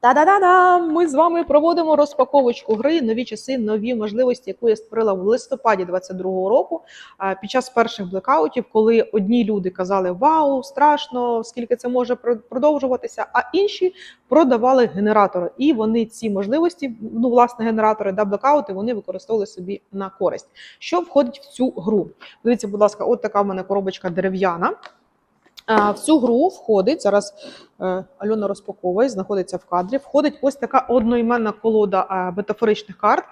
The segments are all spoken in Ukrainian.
Та-да-да-да! Ми з вами проводимо розпаковочку гри нові часи, нові можливості, яку я створила в листопаді 22-го року. Під час перших блекаутів, коли одні люди казали Вау, страшно, скільки це може про- продовжуватися, а інші продавали генератори. І вони ці можливості, ну власне, генератори да блекаути, вони використовували собі на користь. Що входить в цю гру? Дивіться, будь ласка, от така в мене коробочка дерев'яна. В цю гру входить зараз. е, Альона розпаковує, знаходиться в кадрі. Входить ось така одноіменна колода е, метафоричних карт.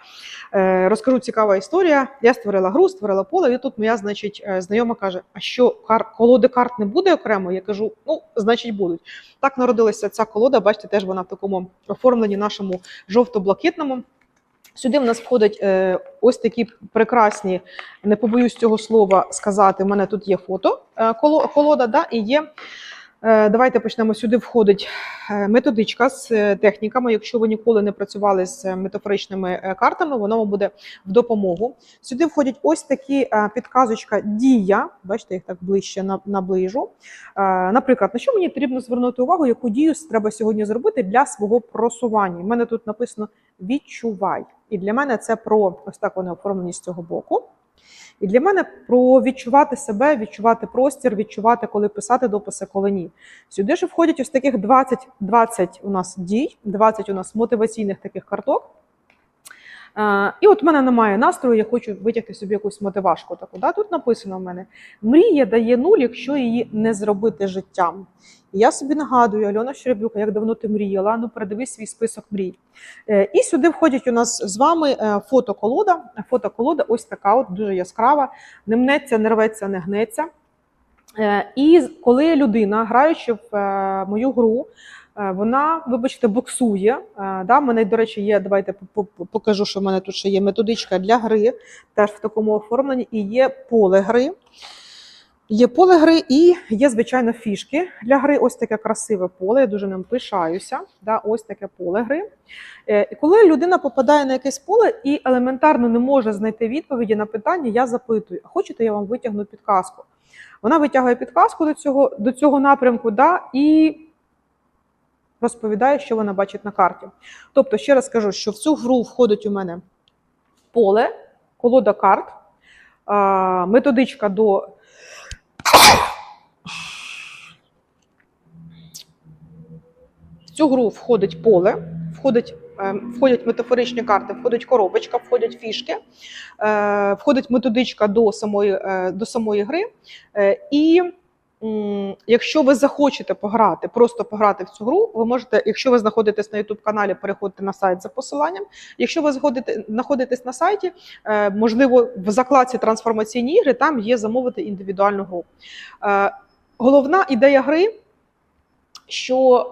Е, Розкажу цікава історія. Я створила гру, створила поле, і тут моя, значить, знайома каже: А що кар... колоди карт не буде окремо? Я кажу: ну, значить, будуть. Так народилася ця колода. Бачите, теж вона в такому оформленні нашому жовто-блакитному. Сюди в нас входять е, ось такі прекрасні, не побоюсь цього слова сказати. У мене тут є фото е, коло- колода, да, і є. е, Давайте почнемо. Сюди входить е, методичка з е, техніками. Якщо ви ніколи не працювали з метафоричними картами, воно вам буде в допомогу. Сюди входять ось такі підказочка дія. Бачите, їх так ближче наближу. Наприклад, на що мені потрібно звернути увагу, яку дію треба сьогодні зробити для свого просування? У мене тут написано відчувай. І для мене це про ось так вони оформлені з цього боку. І для мене про відчувати себе, відчувати простір, відчувати, коли писати дописи, коли ні. Сюди ж входять ось таких 20, 20 у нас дій, 20 у нас мотиваційних таких карток. Е, І от в мене немає настрою, я хочу витягти собі якусь мотивашку таку. Да? Тут написано в мене: мрія дає нуль, якщо її не зробити життям. І я собі нагадую, Альона Щербюка, як давно ти мріяла, ну передивись свій список мрій. Е, І сюди входять у нас з вами е, фотоколода. Фотоколода ось така, от дуже яскрава, не мнеться, не рветься, не гнеться. Е, І коли людина, граючи в е, мою гру, е, вона, вибачте, боксує. Да, мене, до речі, є. Давайте по- по- покажу, що в мене тут ще є методичка для гри, теж в такому оформленні, і є поле гри. Є поле гри і є, звичайно, фішки для гри. Ось таке красиве поле. Я дуже ним пишаюся. Да, ось таке поле гри. І коли людина попадає на якесь поле і елементарно не може знайти відповіді на питання, я запитую: а хочете, я вам витягну підказку? Вона витягує підказку до цього, до цього напрямку, да, і розповідає, що вона бачить на карті. Тобто, ще раз скажу, що в цю гру входить у мене поле, колода карт, методичка до. В цю гру входить поле, входить, входять метафоричні карти, входить коробочка, входять фішки, е, входить методичка до самої, е, до самої гри. Е, І якщо ви захочете пограти, просто пограти в цю гру, ви можете, якщо ви знаходитесь на youtube каналі, переходьте на сайт за посиланням. Якщо ви знаходитесь на сайті, можливо, в закладці трансформаційні ігри там є замовити індивідуальну гру. Головна ідея гри, що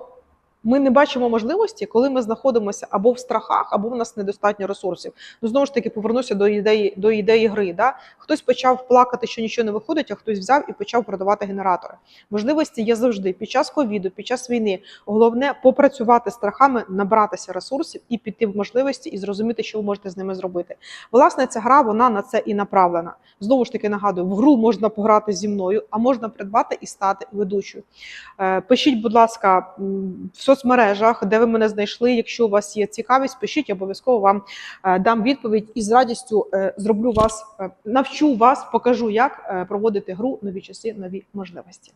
ми не бачимо можливості, коли ми знаходимося або в страхах, або в нас недостатньо ресурсів. Ну знову ж таки повернуся до ідеї до ідеї гри. Да? Хтось почав плакати, що нічого не виходить, а хтось взяв і почав продавати генератори. Можливості є завжди під час ковіду, під час війни. Головне попрацювати страхами, набратися ресурсів і піти в можливості і зрозуміти, що ви можете з ними зробити. Власне, ця гра вона на це і направлена. Знову ж таки нагадую, в гру можна пограти зі мною, а можна придбати і стати ведучою. Е, Пишіть, будь ласка, м, в соцмережах, де ви мене знайшли. Якщо у вас є цікавість, пишіть, обов'язково вам е, дам відповідь і з радістю е, зроблю вас, е, навчу вас, покажу, як проводити гру нові часи, нові можливості.